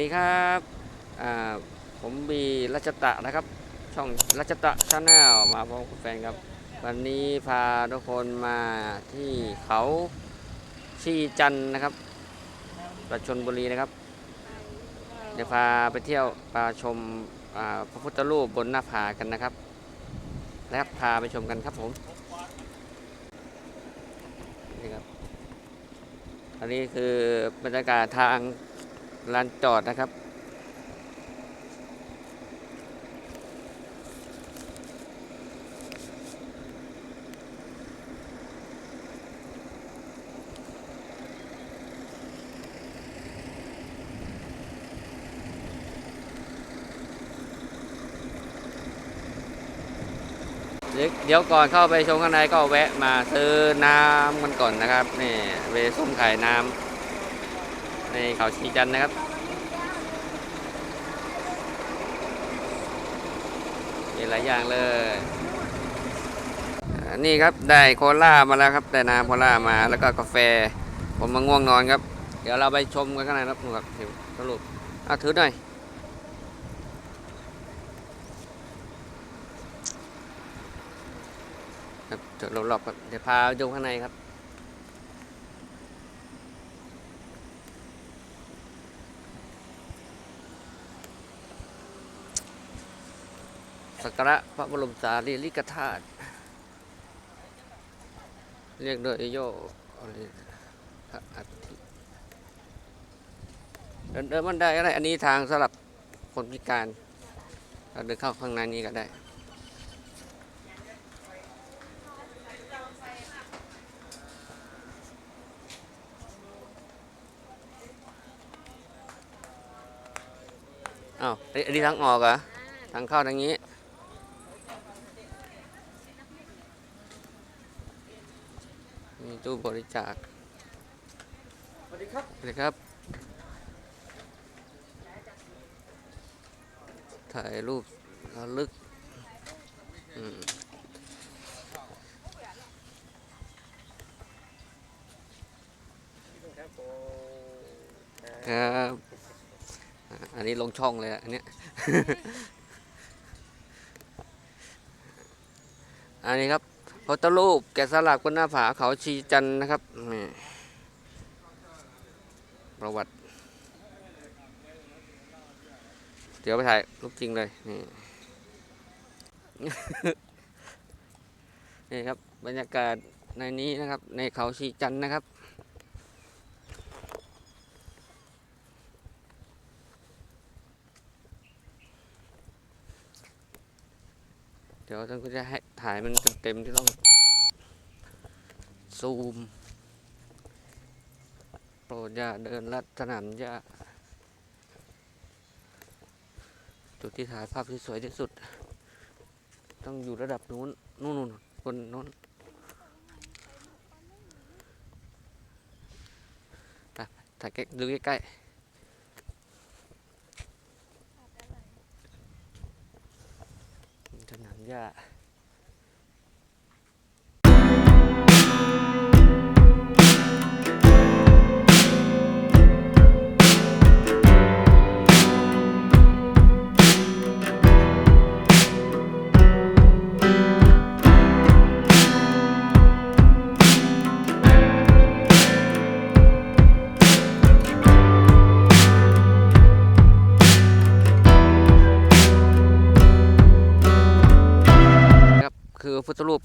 ดีครับผมบีรัชตะนะครับ ช่องรัชตะชาแนลมาพบกับแฟนครับ วันนี้พาทุกคนมาที่เขาชีจันนะครับประชนบุรีนะครับ เดี๋ยวพาไปเที่ยวพาชมพระพุทธรูปบนหน้าผากันนะครับ แล้วพาไปชมกันครับผมนี่ครับอันนี้คือบรรยากาศทาง ลานจอดนะครับ เดี๋ยวก่อนเข้าไปชมข้างในก็แวะมาซื้อน้ำกันก่อนนะครับ นี่เวส้มขายน้ำ ในเขาชีจันนะครับมีหลายอย่างเลยนี่ครับได้โคล่ามาแล้วครับได้น้ำโคล่ามาแล้วก็กาแฟ ผมมาง่วงนอนครับ เดี๋ยวเราไปชมกันข้างในครับครับสรุปเอาถือหน่อยครับเดี๋ยวเราหลบครับเดี๋ยวพาดูข้างในครับ สักการะพระบรมสารีริกธาตุเรียกโดยโยอพระอัฐิเดินเดินมันได้ก็ได้ อันนี้ทางสำหรับคนพิการเราเดินเข้าข้างในนี้ก็ได้อ้าวอันนี้ทางออกเหรอทางเข้าทางนี้ ตู้บริจาคสวัสดีครับสวัสดีครับ ถ่ายรูประลึกอืมครับอ่าอันนี้ลงช่องเลยอะอันเนี้ย อันนี้ครับ พุทธรูปแกะสลักบนหน้าผาเขาชีจันนะครับประวัติ เดี๋ยวไปถ่ายรูปจริงเลย นี่ นี่ครับ บรรยากาศในนี้นะครับ ในเขาชีจันนะครับเดี๋ยวท่านก็จะให้ ถ่ายมันเต็มๆที่ต้อง ซูม โปรดอย่าเดินลัดสนามหญ้าจุดที่ถ่ายภาพที่สวยที่สุด ต้องอยู่ระดับนู้น นู่นนบนนู้นถ่ายใกล้ดูใกล้ๆสนามหญ้า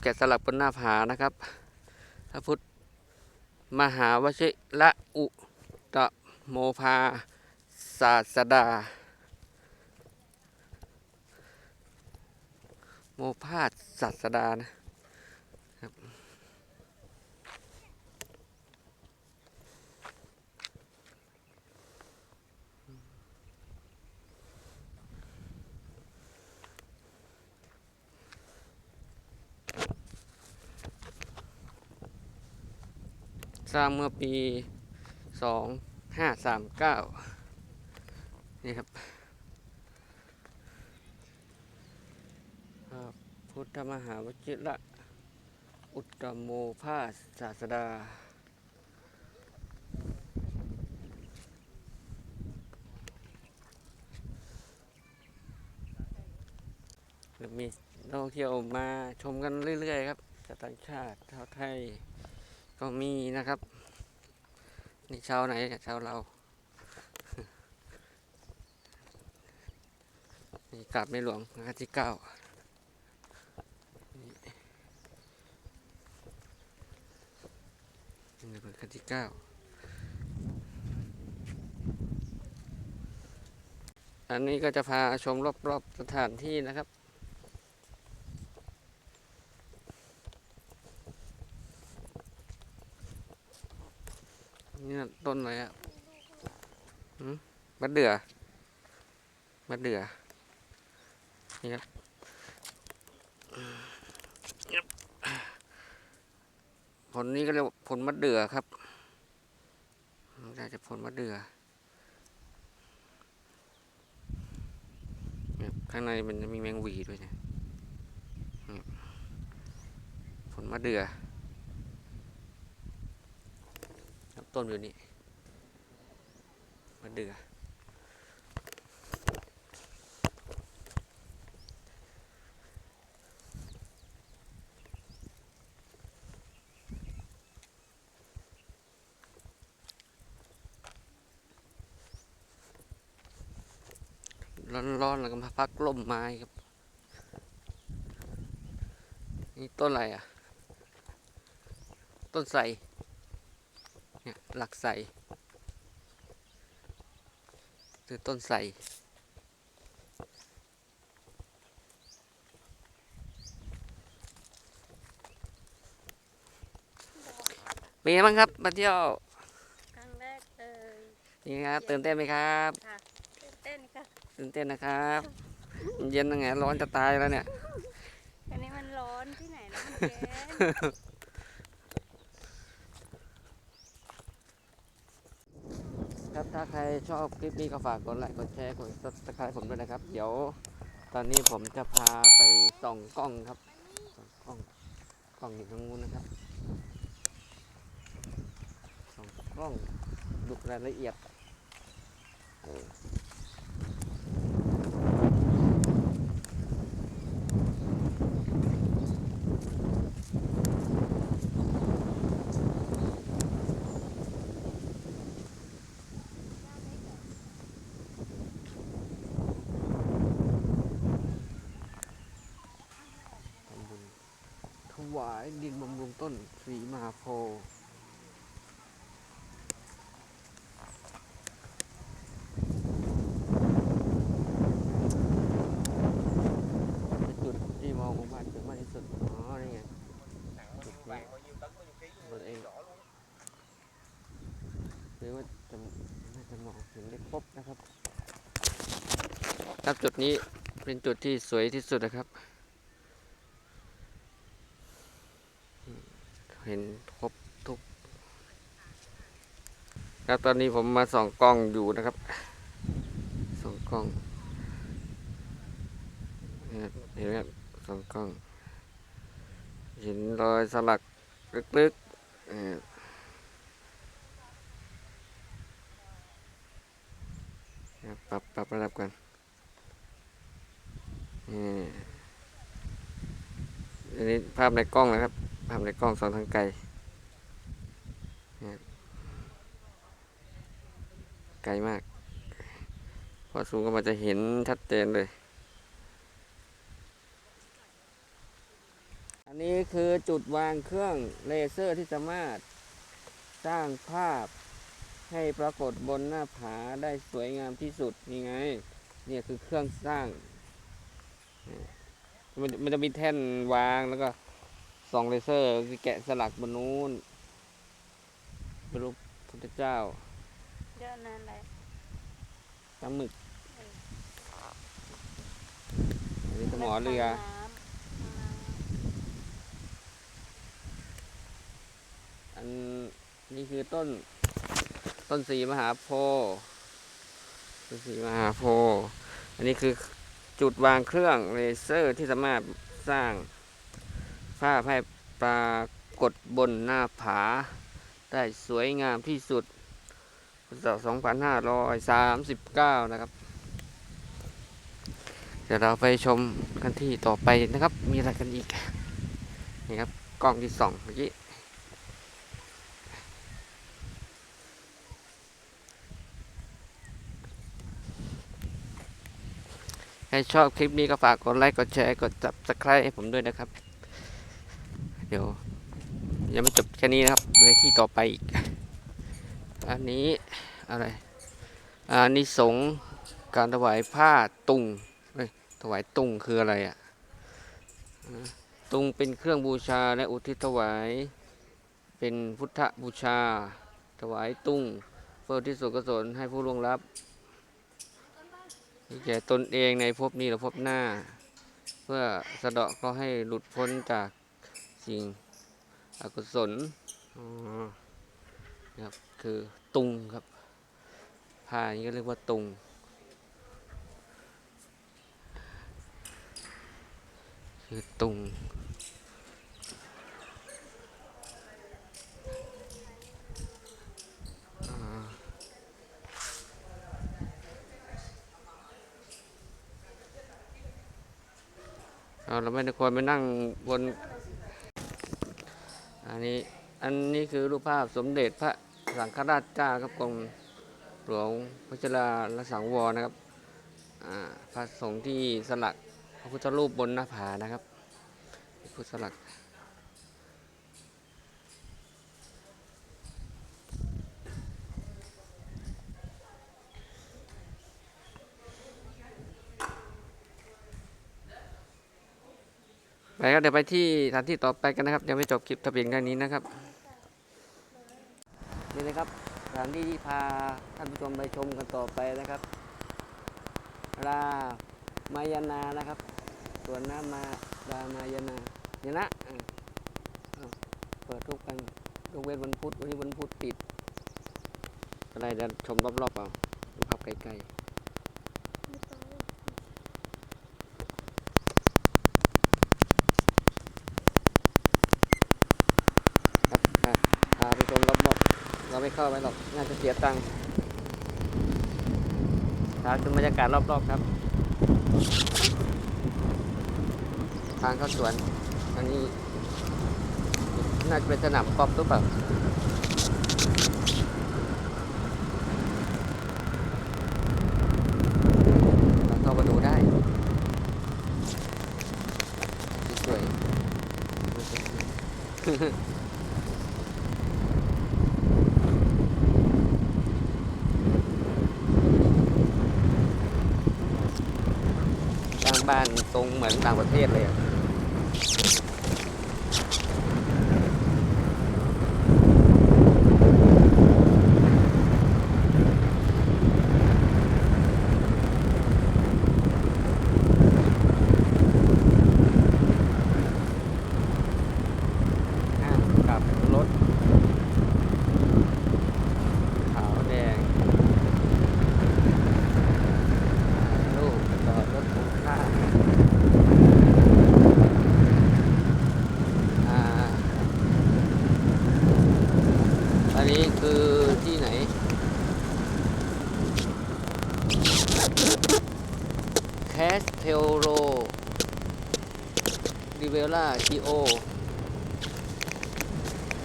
แกะสลักบนหน้าผานะครับพระพุทธมหาวชิระอุตโมภาศาสดา โมภาสศาสดานะ สร้างเมื่อปี 2539 นี่ครับพุทธมหาวจิระอุตตโมภาสศาสดา มีนักท่องเที่ยวมาชมกันเรื่อย ๆ ครับจากต่างชาติชาวไทย ก็มีนะครับ นี่ชาวไหนชาวเรานี่กราบในหลวงรัชที่เก้านี่เป็นรัชที่เก้าอันนี้ก็จะพาชมรอบๆสถานที่นะครับ นี่ต้นอะไรอะมะเดือมะเดือนี่ครับยับผลนี้ก็เรียกผลมะเดื่อครับน่าจะผลมะเดื่อข้างในมันจะมีแมงวีด้วยนี่ยนี่ผลมะเดื่อครับ ต้นอยู่นี่มะเดือร้อนๆแล้วก็มาพักล่มไม้ครับ นี่ต้นอะไรอะ ต้นไทร หลักไทรคือต้นไทรเป็นไงบ้างครับมาเที่ยวครั้งแรกเลยนี่ครับตื่นเต้นไหมครับค่ะตื่นเต้นค่ะตื่นเต้นนะครับเย็นยังไงร้อนจะตายแล้วเนี่ยอันนี้มันร้อนที่ไหนแล้วมันเย็น ครับ ถ้าใครชอบคลิปนี้ก็ฝากกดไลค์กดแชร์กดซับสไครต์ผมด้วยนะครับ เดี๋ยวตอนนี้ผมจะพาไปส่องกล้องครับส่องกล้องกล้องอยู่ทางนู้นนะครับส่องกล้องดูรายละเอียดเออทำบุญถวายดินบำรุงต้นสีมหาโพธิ์จุดที่มองของค์พระถึงมากที่สุดอ๋อนี่ไงจุดนี้ตัวเองหรือว่าจะน่าจะมองเห็นได้ครบนะครับ ครับจุดนี้เป็นจุดที่สวยที่สุดนะครับ เห็นครบทุก ครับตอนนี้ผมมาส่องกล้องอยู่นะครับส่องกล้องเนี่ยเห็นไหมครับส่องกล้อง เห็นรอยสลักลึกๆปรับปรับระดับกันนี่อันนี้ภาพในกล้องนะครับ ภาพในกล้องสองทางไกลไกลมาก พอสูงก็มันจะเห็นชัดเจนเลย อันนี้คือจุดวางเครื่องเลเซอร์ที่สามารถสร้างภาพให้ปรากฏบนหน้าผาได้สวยงามที่สุดนี่ไง เนี่ยคือเครื่องสร้าง มันมันจะมีแท่นวางแล้วก็ ส่องเลเซอร์คือแกะสลักบนนู้นเป็นรูปพุทธเจ้าเดินนานเลยปลาหมึกอันนี้สมอเรือ อันนี้คือต้น ต้นสีมหาโพธิ์ต้นสีมหาโพธิ์อันนี้คือจุดวางเครื่องเลเซอร์ที่สามารถสร้างาพให้ปรากฏบนหน้าผา ได้สวยงามที่สุดพุทธศักราช2539 นะครับ เดี๋ยวเราไปชมกันที่ต่อไปนะครับ มีอะไรกันอีก นี่ครับ กล้องที่สองเมื่อกี้ใครชอบคลิปนี้ก็ฝากกดไลค์ กดแชร์ กด subscribe ให้ผมด้วยนะครับ เดี๋ยวยังไม่จบแค่นี้นะครับเลยที่ต่อไปอีก อันนี้อะไรอันนี้สงการถวายผ้าตุงเอ้ยถวายตุงคืออะไรอะ่ะตุงเป็นเครื่องบูชาและอุทิศถวายเป็นพุทธบูชา ถวายตุงเพื่อที่สุกุศลให้ผู้ล่วงลับแก่ตนเองในภพนี้หรือภพหน้า เพื่อสะเดาะก็ให้หลุดพ้นจาก สิ่งอกุศลนะครับ คือตุงครับผ้านี้ก็เรียกว่าตุง คือตุงเราไม่ได้ควรไปนั่งบน อันนี้อันนี้คือรูปภาพสมเด็จพระสังฆราชเจ้าครับกรมหลวงพระชราลสังวรนะครับพระสงฆ์ที่สลักพระพุทธรูปบนหน้าผานะครับพุทธสลัก ไปครับเดี๋ยวไปที่สถานที่ต่อไปกันนะครับ ยังไม่จบคลิปทะเบียนแค่นี้นะครับนี่นะครับสถานที่ที่พาท่านผู้ชมไปชมกันต่อไปนะครับ รามายนานะครับสวนน้ำมารามายนาเนี่ยนะเปิดทุกวันยกเว้นวันพุธวันนี้วันพุธติดอะไรเดี๋ยวชมรอบๆเอาดูภาพไกลๆ ครับอะพาไปชมรอบๆเรา ไม่เข้าไปหรอก น่าจะเสียตังค์พาชมบรรยากาศรอบๆครับ ทางเข้าสวน อันนี้ น่าจะเป็นสนามกอล์ฟหรือเปล่าเข้ามาดูได้สวยๆ สร้าง บ้านทรงเหมือนต่างประเทศเลยอะอะกลับรถ ขาวแดง ลูกจอดรถของข้างอ่าอันนี้คือที่ไหน แคสเทลโรดิเวล่าที โอ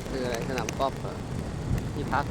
คืออะไรสนามกอล์ฟที่พัก